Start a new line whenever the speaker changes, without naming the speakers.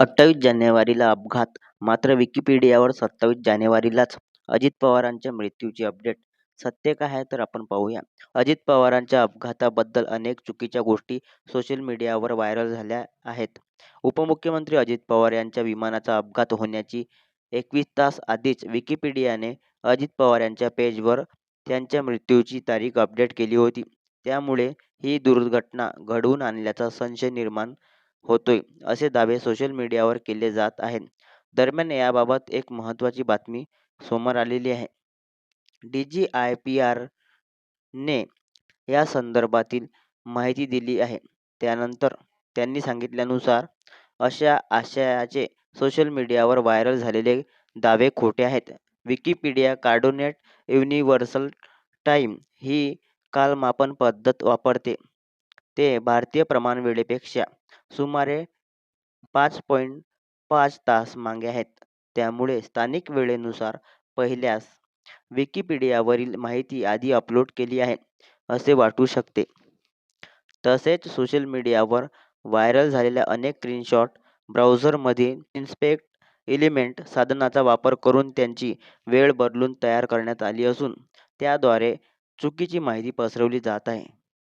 अठ्ठावीस जानेवारीला अपघात, मात्र विकिपीडियावर सत्तावीस जानेवारीलाच अजित पवारांच्या मृत्यूची अपडेट. सत्य काय आहे तर आपण पाहूया. अजित पवारांच्या अपघाताबद्दल अनेक चुकीच्या गोष्टी सोशल मीडियावर व्हायरल झाल्या आहेत. उपमुख्यमंत्री अजित पवार यांच्या विमानाचा अपघात होण्याची एकवीस तास आधीच विकिपीडियाने अजित पवार यांच्या पेजवर त्यांच्या मृत्यूची तारीख अपडेट केली होती. त्यामुळे ही दुर्घटना घडवून आणल्याचा संशय निर्माण होतोय, असे दावे सोशल मीडियावर केले जात आहेत. दरम्यान, याबाबत एक महत्त्वाची बातमी समोर आलेली आहे. डीजीआयपीआरने यासंदर्भातील माहिती दिली आहे. त्यानंतर त्यांनी सांगितल्यानुसार अशा आशयाचे सोशल मीडियावर व्हायरल झालेले दावे खोटे आहेत. विकिपीडिया कार्डोनेट युनिव्हर्सल टाइम ही कालमापन पद्धत वापरते. ते भारतीय प्रमाण वेळेपेक्षा सुमारे पाच पॉईंट पाच तास मागे आहेत. त्यामुळे स्थानिक वेळेनुसार पहिल्यास विकिपीडियावरील माहिती आधी अपलोड केली आहे, असे वाटू शकते. तसेच सोशल मीडियावर व्हायरल झालेल्या अनेक स्क्रीनशॉट ब्राउझरमध्ये इन्स्पेक्ट एलिमेंट साधनाचा वापर करून त्यांची वेळ बदलून तयार करण्यात आली असून, त्याद्वारे चुकीची माहिती पसरवली जात आहे.